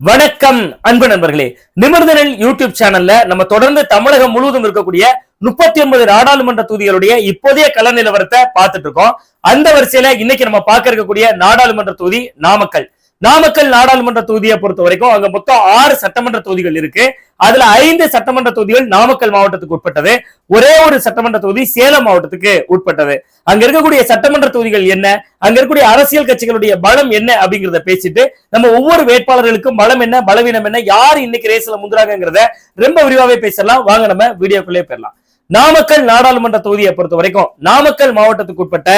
வணக்கம் அன்பு நண்பர்களே. நிமிர்ந்தனில் யூடியூப் சேனல்ல நம்ம தொடர்ந்து தமிழகம் முழுவதும் இருக்கக்கூடிய முப்பத்தி ஒன்பது நாடாளுமன்ற தொகுதிகளுடைய இப்போதைய கள நிலவரத்தை பார்த்துட்டு இருக்கோம். அந்த வரிசையில இன்னைக்கு நம்ம பார்க்க இருக்கக்கூடிய நாடாளுமன்ற தொகுதி நாமக்கல். நாமக்கல் நாடாளுமன்ற தொகுதியை பொறுத்த வரைக்கும் அங்க மொத்தம் ஆறு சட்டமன்ற தொகுதிகள் இருக்கு. அதுல ஐந்து சட்டமன்ற தொகுதிகள் நாமக்கல் மாவட்டத்துக்கு உட்பட்டது. ஒரே ஒரு சட்டமன்ற தொகுதி சேலம் மாவட்டத்துக்கு உட்பட்டது. அங்க இருக்கக்கூடிய சட்டமன்ற தொகுதிகள் என்ன? அங்க இருக்கக்கூடிய அரசியல் கட்சிகளுடைய பலம் என்ன அப்படிங்கறத பேசிட்டு நம்ம ஒவ்வொரு வேட்பாளர்களுக்கும் பலம் என்ன பலவீனம் என்ன யார் இன்னைக்கு ரேஸ்ல முந்துறாங்கிறத ரொம்ப விரிவாவே பேசலாம். வாங்க நம்ம வீடியோக்குள்ளே போயிடலாம். நாமக்கல் நாடாளுமன்ற தொகுதியை பொறுத்த வரைக்கும் நாமக்கல் மாவட்டத்துக்கு உட்பட்ட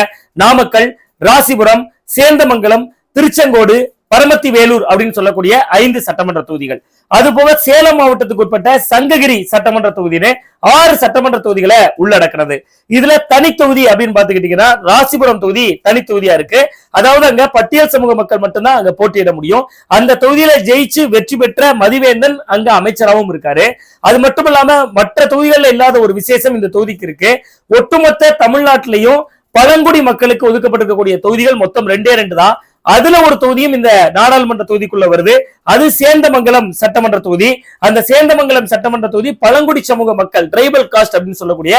நாமக்கல் ராசிபுரம் சேந்தமங்கலம் திருச்செங்கோடு பரமத்தி வேலூர் அப்படின்னு சொல்லக்கூடிய ஐந்து சட்டமன்ற தொகுதிகள். அது போக சேலம் மாவட்டத்துக்கு உட்பட்ட சங்ககிரி சட்டமன்ற தொகுதியிலே ஆறு சட்டமன்ற தொகுதிகளை உள்ளடக்கிறது இதுல தனி தொகுதி அப்படின்னு பாத்துக்கிட்டீங்கன்னா ராசிபுரம் தொகுதி தனி தொகுதியா இருக்கு. அதாவது அங்க பட்டியல் சமூக மக்கள் மட்டும்தான் அங்க போட்டியிட முடியும். அந்த தொகுதியில ஜெயிச்சு வெற்றி பெற்ற மதிவேந்தன் அங்க அமைச்சராகவும் இருக்காரு. அது மட்டும் இல்லாம மற்ற தொகுதிகளில் இல்லாத ஒரு விசேஷம் இந்த தொகுதிக்கு இருக்கு. ஒட்டுமொத்த தமிழ்நாட்டிலையும் பழங்குடி மக்களுக்கு ஒதுக்கப்பட்டிருக்கக்கூடிய தொகுதிகள் மொத்தம் ரெண்டே ரெண்டு தான். அதுல ஒரு தொகுதியும் இந்த நாடாளுமன்ற தொகுதிக்குள்ள வருது. அது சேந்தமங்கலம் சட்டமன்ற தொகுதி. அந்த சேந்தமங்கலம் சட்டமன்ற தொகுதி பழங்குடி சமூக மக்கள் டிரைபல் காஸ்ட் அப்படின்னு சொல்லக்கூடிய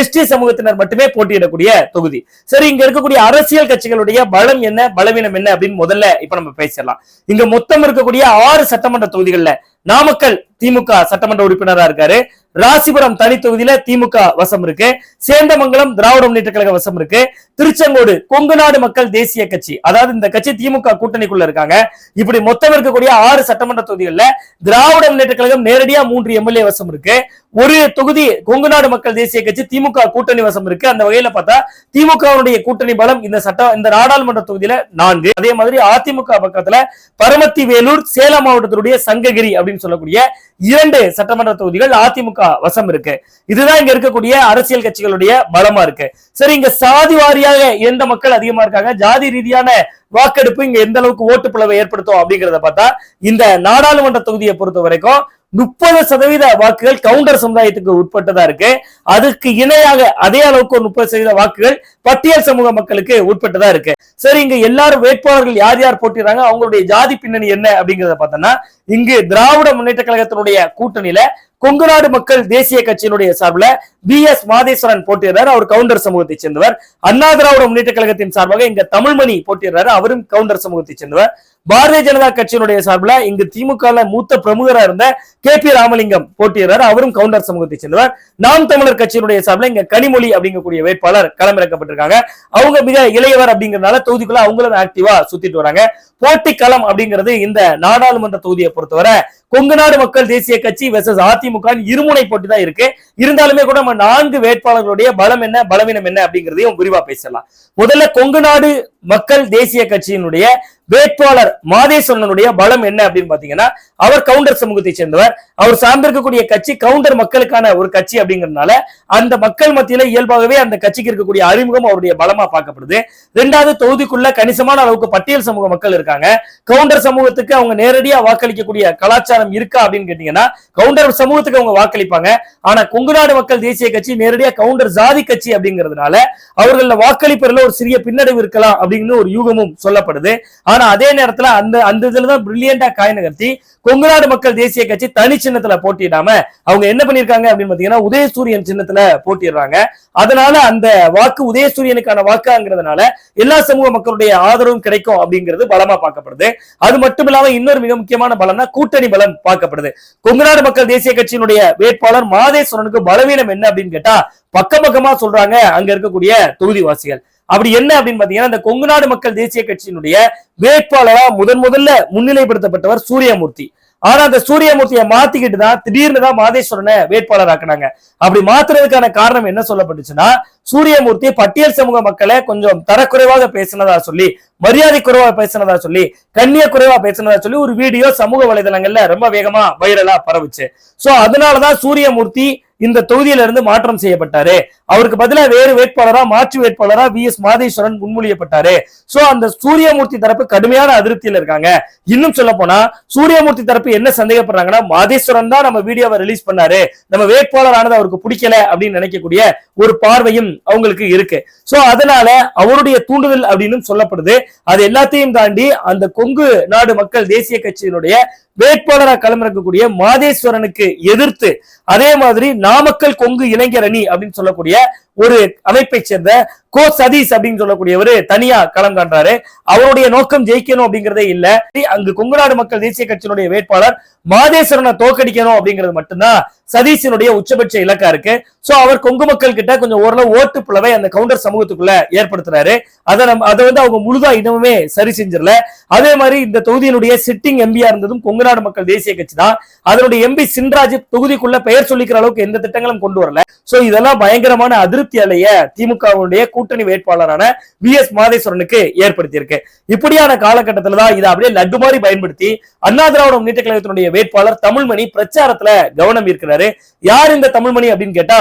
எஸ்டி சமூகத்தினர் மட்டுமே போட்டியிடக்கூடிய தொகுதி. சரி இங்க இருக்கக்கூடிய அரசியல் கட்சிகளுடைய பலம் என்ன பலவீனம் என்ன அப்படின்னு முதல்ல இப்ப நம்ம பேசலாம் இங்க மொத்தம் இருக்கக்கூடிய ஆறு சட்டமன்ற தொகுதிகள்ல நாமக்கல் திமுக சட்டமன்ற உறுப்பினரா இருக்காரு. ராசிபுரம் தனி தொகுதியில திமுக வசம் இருக்கு. சேந்தமங்கலம் திராவிட முன்னேற்ற கழக வசம் இருக்கு. திருச்செங்கோடு கொங்கு நாடு மக்கள் தேசிய கட்சி. அதாவது இந்த கட்சி திமுக கூட்டணிக்குள்ள இருக்காங்க. இப்படி மொத்தம் இருக்கக்கூடிய ஆறு சட்டமன்ற தொகுதிகள்ல திராவிட முன்னேற்ற கழகம் நேரடியா மூன்று எம்எல்ஏ வசம் இருக்கு. ஒரு தொகுதி கொங்கு நாடு மக்கள் தேசிய கட்சி திமுக கூட்டணி வசம் இருக்கு. அந்த வகையில பார்த்தா திமுகவுடைய கூட்டணி பலம் இந்த சட்ட இந்த நாடாளுமன்ற தொகுதியில நான்கு. அதே மாதிரி அதிமுக பக்கத்துல பரமத்தி வேலூர் சேலம் மாவட்டத்தினுடைய சங்ககிரி அப்படின்னு சொல்லக்கூடிய இரண்டு சட்டமன்ற தொகுதிகள் அதிமுக வசம் இருக்கு. இதுதான் இங்க இருக்கக்கூடிய அரசியல் கட்சிகளுடைய பலமா இருக்கு. சரி இங்க சாதி வாரியாக எந்த மக்கள் அதிகமா இருக்காங்க? ஜாதி ரீதியான வாக்கெடுப்பு இங்க எந்த அளவுக்கு ஓட்டு பிளவை ஏற்படுத்தும் அப்படிங்கறத பார்த்தா இந்த நாடாளுமன்ற தொகுதியை பொறுத்த வரைக்கும் முப்பது சதவீத வாக்குகள் கவுண்டர் சமுதாயத்துக்கு உட்பட்டதா இருக்கு. அதுக்கு இணையாக அதே அளவுக்கு ஒரு முப்பது சதவீத வாக்குகள் பட்டியல் சமூக மக்களுக்கு உட்பட்டதா இருக்கு. சரி இங்க எல்லாரும் வேட்பாளர்கள் யார் யார் போட்டிடுறாங்க? அவங்களுடைய ஜாதி பின்னணி என்ன அப்படிங்கறத பார்த்தோம்னா இங்கு திராவிட முன்னேற்ற கழகத்தினுடைய கூட்டணியில கொங்குநாடு மக்கள் தேசிய கட்சியினுடைய சார்பில் பி எஸ் மாதேஸ்வரன் போட்டியிடுறாரு. அவர் கவுண்டர் சமூகத்தை சேர்ந்தவர். அண்ணா திராவிட முன்னேற்ற கழகத்தின் சார்பாக இங்க தமிழ்மணி போட்டியிடுறாரு. அவரும் கவுண்டர் சமூகத்தை சேர்ந்தவர். பாரதிய ஜனதா கட்சியினுடைய சார்பில் இங்கு திமுக மூத்த பிரமுகரா இருந்த கே பி ராமலிங்கம் போட்டியிடுறாரு. அவரும் கவுண்டர் சமூகத்தை சேர்ந்தவர். நாம் தமிழர் கட்சியினுடைய சார்பில் இங்க கனிமொழி அப்படிங்கக்கூடிய வேட்பாளர் களமிறக்கப்பட்டிருக்காங்க. அவங்க மிக இளையவர் அப்படிங்கறதுனால தொகுதிக்குள்ள அவங்களும் ஆக்டிவா சுத்திட்டு வராங்க. போட்டி களம் அப்படிங்கிறது இந்த நாடாளுமன்ற தொகுதியை பொறுத்தவரை கொங்கு நாடு மக்கள் தேசிய கட்சி வெர்சஸ் அதிமுக இருமுனை போட்டி தான் இருக்கு. இருந்தாலுமே கூட நம்ம நான்கு வேட்பாளர்களுடைய பலம் என்ன? பலவீனம் என்ன அப்படிங்கிறதையும் விரிவா பேசலாம் முதல்ல கொங்கு நாடு மக்கள் தேசிய கட்சியினுடைய வேட்பாளர் மாதேஸ்வரனுடைய பலம் என்ன அப்படின்னு பாத்தீங்கன்னா அவர் கவுண்டர் சமூகத்தை சேர்ந்தவர். அவர் சார்ந்திருக்கக்கூடிய கட்சி கவுண்டர் மக்களுக்கான ஒரு கட்சி அப்படிங்கறதுனால அந்த மக்கள் மத்தியில இயல்பாகவே அந்த கட்சிக்கு இருக்கக்கூடிய அறிமுகம் அவருடைய பலமா பார்க்கப்படுது. ரெண்டாவது தொகுதிக்குள்ள கணிசமான அளவுக்கு பட்டியல் சமூக மக்கள் இருக்காங்க. கவுண்டர் சமூகத்துக்கு அவங்க நேரடியா வாக்களிக்கக்கூடிய கலாச்சாரம் இருக்கா அப்படின்னு கேட்டீங்கன்னா கவுண்டர் சமூகத்துக்கு அவங்க வாக்களிப்பாங்க. ஆனா கொங்குநாடு மக்கள் தேசிய கட்சி நேரடியா கவுண்டர் ஜாதி கட்சி அப்படிங்கிறதுனால அவர்கள் வாக்களிப்பதில் ஒரு சிறிய பின்னடைவு இருக்கலாம் அப்படின்னு அப்படின்னு ஒரு யூகமும் சொல்லப்படுது. ஆனா அதே நேரத்துல அந்த அந்த இதுலதான் பிரில்லியண்டா காய் நகர்த்தி கொங்குநாடு மக்கள் தேசிய கட்சி தனி சின்னத்துல போட்டியிடாம அவங்க என்ன பண்ணிருக்காங்க அப்படின்னு பாத்தீங்கன்னா உதயசூரியன் சின்னத்துல போட்டிடுறாங்க அதனால அந்த வாக்கு உதயசூரியனுக்கான வாக்காங்கிறதுனால எல்லா சமூக மக்களுடைய ஆதரவும் கிடைக்கும் அப்படிங்கிறது பலமா பார்க்கப்படுது. அது மட்டும் இல்லாம இன்னொரு மிக முக்கியமான பலம்னா கூட்டணி பலம் பார்க்கப்படுது. கொங்குநாடு மக்கள் தேசிய கட்சியினுடைய வேட்பாளர் மாதேஸ்வரனுக்கு பலவீனம் என்ன அப்படின்னு கேட்டா பக்க பக்கமா சொல்றாங்க அங்க இருக்கக்கூடிய தொகுதிவாசிகள். அப்படி என்ன அப்படின்னு பாத்தீங்கன்னா இந்த கொங்கு நாடு மக்கள் தேசிய கட்சியினுடைய வேட்பாளரா முதன் முதல்ல முன்னிலைப்படுத்தப்பட்டவர் சூரியமூர்த்தி. ஆனா அந்த சூரியமூர்த்தியை மாத்திக்கிட்டு தான் திடீர்னு தான் மாதேஸ்வரனை வேட்பாளர் ஆக்குனாங்க அப்படி மாத்துறதுக்கான காரணம் என்ன சொல்லப்பட்டுச்சுன்னா சூரியமூர்த்தி பட்டியல் சமூக மக்களை கொஞ்சம் தரக்குறைவாக பேசினதா சொல்லி மரியாதை குறைவா பேசினதா சொல்லி கண்ணிய குறைவா பேசினதா சொல்லி ஒரு வீடியோ சமூக வலைதளங்கள்ல ரொம்ப வேகமா வைரலா பரவுச்சு. சோ அதனாலதான் சூரியமூர்த்தி இந்த தொகுதியில இருந்து மாற்றம் செய்யப்பட்டாரு. அவருக்கு பதிலா வேறு வேட்பாளரா மாற்று வேட்பாளரா வி. எஸ். மாதேஸ்வரன் முன்மொழியப்பட்டாரு. சோ அந்த சூரியமூர்த்தி தரப்பு தரப்பு கடுமையான அதிருப்தியில இருக்காங்க. இன்னும் சொல்ல போனா சூரியமூர்த்தி தரப்பு என்ன சந்தேகப்படுறாங்கன்னா மாதேஸ்வரன் தான் நம்ம வீடியோவை ரிலீஸ் பண்ணாரு. நம்ம வேட்பாளர் ஆனது அவருக்கு பிடிக்கல அப்படின்னு நினைக்கக்கூடிய ஒரு பார்வையும் அவங்களுக்கு இருக்கு. சோ அதனால அவருடைய தூண்டுதல் அப்படின்னு சொல்லப்படுது. அது எல்லாத்தையும் தாண்டி அந்த கொங்கு நாடு மக்கள் தேசிய கட்சியினுடைய வேட்பாளராக களமிறக்கக்கூடிய மாதேஸ்வரனுக்கு எதிர்த்து அதே மாதிரி நாமக்கல் கொங்கு இளைஞர் அணி அப்படின்னு சொல்லக்கூடிய ஒரு அமைப்பை சேர்ந்த கோ சதீஷ் அப்படின்னு சொல்லக்கூடியவர் தனியா களம் காண்றாரு. அவருடைய நோக்கம் ஜெயிக்கணும் அப்படிங்கறதே இல்ல. அங்கு கொங்குநாடு மக்கள் தேசிய கட்சியினுடைய வேட்பாளர் மாதேஸ்வரனை தோக்கடிக்கணும் அப்படிங்கிறது மட்டும்தான் சதீஷினுடைய உச்சபட்ச இலக்கா இருக்கு. சோ அவர் கொங்கு மக்கள் கிட்ட கொஞ்சம் ஓரளவு ஓட்டு புலவை அந்த கவுண்டர் சமூகத்துக்குள்ள ஏற்படுத்துறாரு. அதை நம்ம அதை வந்து அவங்க முழுதா இன்னமுமே சரி செஞ்சிடல. அதே மாதிரி இந்த தொகுதியினுடைய சிட்டிங் எம்பியா இருந்ததும் கொங்குநாடு மக்கள் தேசிய கட்சி தான். அதனுடைய எம்பி சின்ராஜ் தொகுதிக்குள்ள பெயர் சொல்லிக்கிற அளவுக்கு எந்த திட்டங்களும் கொண்டு வரல. சோ இதெல்லாம் பயங்கரமான அதிர்வு அதிருப்தி அலைய திமுகவுடைய கூட்டணி வேட்பாளரான வி எஸ் மாதேஸ்வரனுக்கு ஏற்படுத்தியிருக்கு. இப்படியான காலகட்டத்துல தான் இதை அப்படியே லட்டு மாதிரி பயன்படுத்தி அண்ணா திராவிட முன்னேற்ற கழகத்தினுடைய வேட்பாளர் தமிழ்மணி பிரச்சாரத்துல கவனம் இருக்கிறாரு யார் இந்த தமிழ்மணி அப்படின்னு கேட்டா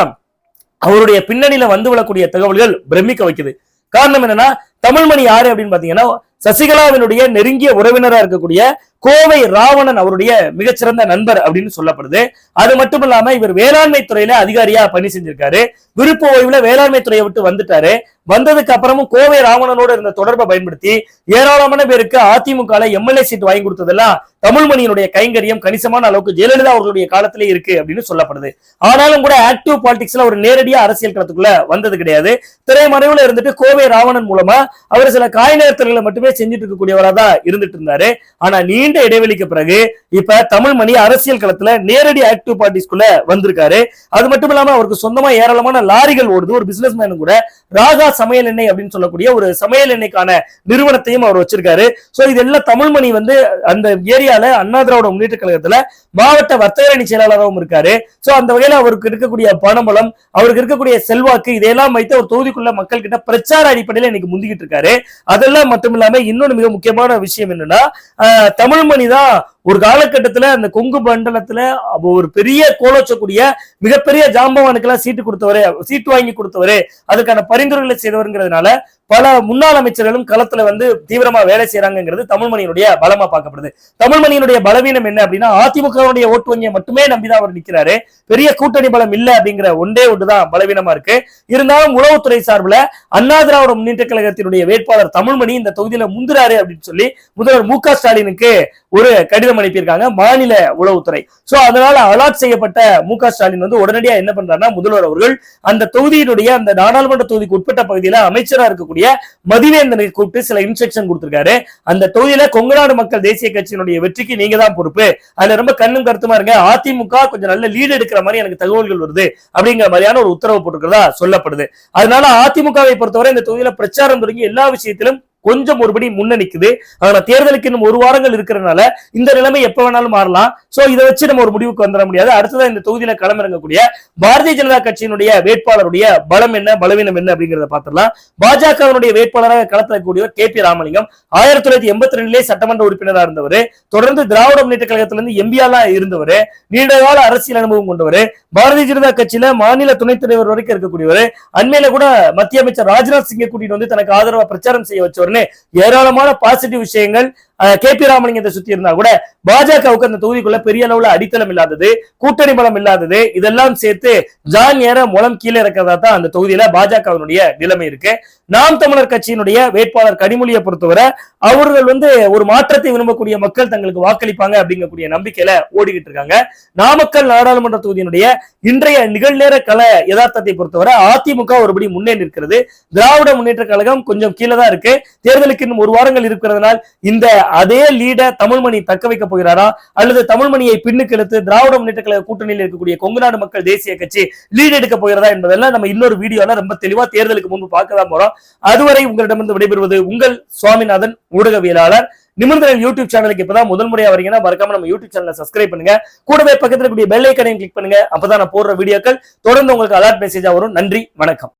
அவருடைய பின்னணியில வந்து விழக்கூடிய தகவல்கள் பிரமிக்க வைக்குது. காரணம் என்னன்னா தமிழ்மணி யாரு அப்படின்னு பாத்தீங்கன்னா சசிகலாவினுடைய நெருங்கிய உறவினரா இருக்கக்கூடிய கோவை ராவணன் அவருடைய மிகச்சிறந்த நண்பர் அப்படின்னு சொல்லப்படுது. அது மட்டும் இல்லாம இவர் வேளாண்மை துறையில அதிகாரியா பணி செஞ்சிருக்காரு. விருப்ப ஓய்வுல வேளாண்மை துறையை விட்டு வந்துட்டாரு. வந்ததுக்கு அப்புறமும் கோவை ராவணனோட இருந்த தொடர்பை பயன்படுத்தி ஏராளமான பேருக்கு அதிமுக எம்எல்ஏ சீட் வாங்கி கொடுத்ததெல்லாம் தமிழ்மணியினுடைய கைங்கரியம் கணிசமான அளவுக்கு ஜெயலலிதா அவர்களுடைய காலத்திலே இருக்கு அப்படின்னு சொல்லப்படுது. ஆனாலும் கூட ஆக்டிவ் பாலிடிக்ஸ்ல ஒரு நேரடியா அரசியல் களத்துக்குள்ள வந்தது கிடையாது. திரைமறைவுல இருந்துட்டு கோவை ராவணன் மூலமா அவர் சில காய் நேரத்தல்களை மட்டுமே செஞ்சுட்டு இருக்கக்கூடியவராக தான் இருந்துட்டு இருந்தாரு ஆனா நீண்ட இடைவெளிக்கு பிறகு இப்ப தமிழ்மணி அரசியல் களத்துல நேரடி ஆக்டிவ் பார்ட்டிஸ்குள்ள வந்திருக்காரு. அது மட்டும் இல்லாம அவருக்கு சொந்தமா ஏராளமான லாரிகள் ஓடுது. ஒரு பிசினஸ் மேனும் கூட ராகா சமையல் எண்ணெய் அப்படின்னு சொல்லக்கூடிய ஒரு சமையல் எண்ணெய்க்கான நிறுவனத்தையும் அவர் வச்சிருக்காரு. சோ இதெல்லாம் தமிழ்மணி வந்து அந்த ஏரியால அண்ணா திராவிட முன்னேற்ற கழகத்துல மாவட்ட வர்த்தக அணி செயலாளராகவும் இருக்காரு. சோ அந்த வகையில அவருக்கு இருக்கக்கூடிய பணபலம் அவருக்கு இருக்கக்கூடிய செல்வாக்கு இதையெல்லாம் வைத்து ஒரு தொகுதிக்குள்ள மக்கள் கிட்ட பிரச்சார அடிப்படையில் இன்னைக்கு முந்திக்கிட்டு இருக்காரு. அதெல்லாம் மட்டும் இல்லாம இன்னொன்னு மிக முக்கியமான விஷயம் என்னன்னா தமிழ்மணி தான் ஒரு காலகட்டத்துல அந்த கொங்கு மண்டலத்துல ஒரு பெரிய கோலோச்சக்கூடிய மிகப்பெரிய ஜாம்பவானுக்கெல்லாம் சீட்டு கொடுத்தவரு சீட்டு வாங்கி கொடுத்தவரு அதுக்கான பரிந்துரைகளை செய்தவருங்கிறதுனால பல முன்னாள் அமைச்சர்களும் களத்துல வந்து தீவிரமா வேலை செய்யறாங்கிறது தமிழ்மணியினுடைய பலமா பார்க்கப்படுது. தமிழ்மணியினுடைய பலவீனம் என்ன அப்படின்னா அதிமுகவுடைய ஓட்டு வங்கியை மட்டுமே நம்பிதான் அவர் நிக்கிறாரு. பெரிய கூட்டணி பலம் இல்லை அப்படிங்கிற ஒன்றே ஒன்றுதான் பலவீனமா இருக்கு. இருந்தாலும் உளவுத்துறை சார்பில் அண்ணா திராவிட முன்னேற்ற கழகத்தினுடைய வேட்பாளர் தமிழ்மணி இந்த தொகுதியில முந்துறாரு அப்படின்னு சொல்லி முதல்வர் மு ஸ்டாலினுக்கு ஒரு கடிதம் அனுப்பியிருக்காங்க மாநில உளவுத்துறை. சோ அதனால அலாட் செய்யப்பட்ட மு க ஸ்டாலின் வந்து உடனடியா என்ன பண்றாருன்னா முதல்வர் அவர்கள் அந்த தொகுதியினுடைய அந்த நாடாளுமன்ற தொகுதிக்கு உட்பட்ட பகுதியில அமைச்சரா இருக்கக்கூடிய மதிவேந்தனை கூப்பிட்டு சில இன்ஸ்ட்ரக்ஷன் கொடுத்திருக்காரு. அந்த தொகுதியில கொங்குநாடு மக்கள் தேசிய கட்சியினுடைய வெற்றிக்கு நீங்க தான் பொறுப்பு. அதுல ரொம்ப கண்ணும் கருத்துமா இருங்க. அதிமுக கொஞ்சம் நல்ல லீடு எடுக்கிற மாதிரி எனக்கு தகவல்கள் வருது அப்படிங்கிற மாதிரியான ஒரு உத்தரவு போட்டிருக்கிறதா சொல்லப்படுது. அதனால அதிமுகவை பொறுத்தவரை இந்த தொகுதியில பிரச்சாரம் தொடங்கி எல்லா விஷயத்திலும் கொஞ்சம் ஒருபடி முன்ன நிக்குது. ஆனா தேர்தலுக்கு இன்னும் ஒரு வாரங்கள் இருக்கிறதுனால இந்த நிலைமை எப்ப வேணாலும் மாறலாம். சோ இதை வச்சு நம்ம ஒரு முடிவுக்கு வந்துட முடியாது. அடுத்ததான் இந்த தொகுதியில களமிறங்கக்கூடிய பாரதிய ஜனதா கட்சியினுடைய வேட்பாளருடைய பலம் என்ன பலவீனம் என்ன அப்படிங்கறத பாத்திரலாம் பாஜகவினுடைய வேட்பாளராக களத்தில் இருக்கக்கூடியவர் கே பி ராமலிங்கம். ஆயிரத்தி தொள்ளாயிரத்தி எண்பத்தி ரெண்டுலேயே சட்டமன்ற உறுப்பினராக இருந்தவர். தொடர்ந்து திராவிட முன்னேற்ற கழகத்திலிருந்து எம்பியாலாம் இருந்தவர். நீண்ட கால அரசியல் அனுபவம் கொண்டவர். பாரதிய ஜனதா கட்சியில மாநில துணைத் தலைவர் வரைக்கும் இருக்கக்கூடியவர். அண்மையில கூட மத்திய அமைச்சர் ராஜ்நாத் சிங்கை கூட்டிட்டு வந்து தனக்கு ஆதரவா பிரச்சாரம் செய்ய வச்சவர் ஏராளமான பாசிட்டிவ் விஷயங்கள் கே பி ராமலிங்கத்தை சுத்தி இருந்தா கூட பாஜகவுக்கு அந்த தொகுதிக்குள்ள பெரிய அளவுல அடித்தளம் இல்லாதது கூட்டணி பலம் இல்லாதது இதெல்லாம் சேர்த்து ஜான் ஏற முளம் கீழே இருக்கிறதா தான் அந்த தொகுதியில பாஜகவினுடைய நிலைமை இருக்கு. நாம் தமிழர் கட்சியினுடைய வேட்பாளர் கனிமொழியை பொறுத்தவரை அவர்கள் வந்து ஒரு மாற்றத்தை விரும்பக்கூடிய மக்கள் தங்களுக்கு வாக்களிப்பாங்க அப்படிங்கக்கூடிய நம்பிக்கையில ஓடிக்கிட்டு இருக்காங்க. நாமக்கல் நாடாளுமன்ற தொகுதியினுடைய இன்றைய நிகழ்நேர கல யதார்த்தத்தை பொறுத்தவரை அதிமுக ஒருபடி முன்னே நிற்கிறது. திராவிட முன்னேற்ற கழகம் கொஞ்சம் கீழே தான் இருக்கு. தேர்தலுக்கு இன்னும் ஒரு வாரங்கள் இருக்கிறதுனால் இந்த அதே லீட தமிழ்மணி தக்க வைக்க போகிறாரா? அல்லது தமிழ்மணியை பின்னுக்கு இழுத்து திராவிட முன்னேற்ற கழக கூட்டணியில் இருக்கக்கூடிய கொங்குநாடு மக்கள் தேசிய கட்சி லீட் எடுக்க போகிறதா என்பதெல்லாம் நம்ம இன்னொரு வீடியோல ரொம்ப தெளிவா தேர்தலுக்கு முன்பு பார்க்க தான் போறோம். அதுவரை உங்களிடமிருந்து விடைபெறுவது உங்கள் சுவாமிநாதன் ஊடகவியலாளர். நிமிர்ந்த யூடியூப் சேனலுக்கு இப்பதான் முதல் முறையா வரீங்கன்னா மறக்காம நம்ம யூடியூப் சேனலை சப்ஸ்கிரைப் பண்ணுங்க. கூடவே பக்கத்துல இருக்கக்கூடிய பெல் ஐக்கனையும் கிளிக் பண்ணுங்க. அப்பதான் நான் போடுற வீடியோக்கள் தொடர்ந்து உங்களுக்கு அலர்ட் மெசேஜா வரும். நன்றி வணக்கம்.